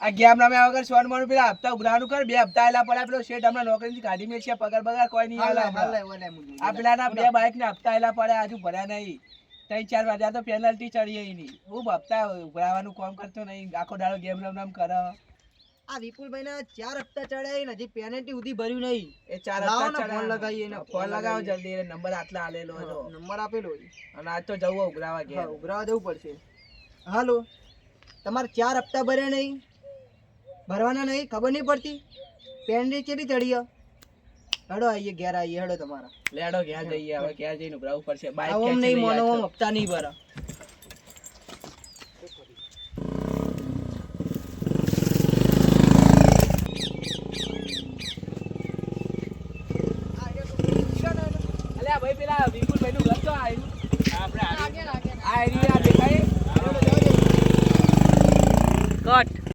આ ગેમ રમ્યા વગર સોન મોનું પેલા હપ્તા ઉભરાવાનું કર બે હપ્તા આયેલા પડ્યા પેલો શેઠ હમણાં નોકરીથી કાઢી મેળશે પગાર બગાર કોઈ નહીં આલે આ પેલાના બે બાઇક ને હપ્તા આયેલા પડ્યા હજુ ભર્યા નહીં. ત્રણ ચાર વાગ્યા તો પેનલ્ટી ચડી નહીં. હું હપ્તા ઉભરાવાનું કામ કરતો નહીં આખો દાડો ગેમ રમ રમ કરે. આ વિપુલભાઈ ના ચાર હપ્તા ચડાય ને હજી પેનલ્ટી સુધી ભર્યું નહીં. એ ચાર હપ્તા ને ફોન ને, ફોન લગાવો જલ્દી નંબર આટલા આલેલો હતો. નંબર આપેલો અને આજ તો જવું ઉભરાવા ગયા ઉભરાવા જવું પડશે. હાલો તમારે ચાર હપ્તા ભર્યા નહીં? ભરવાના નહીં ખબર નહીં પડતી. પેન્ડી ચેડી ચડી હડો આઈએ ઘેર આઈએ હડો તમારા. લેડો ઘેર જઈએ હવે ઘેર જઈને ઉભરાવું પડશે બાઈક ઓમ નહીં મોનો ઓમ હપ્તા નહીં ભરા. ભાઈ પેલા વિપુલ ભાઈ નું ઘર આવ્યું આપણે આ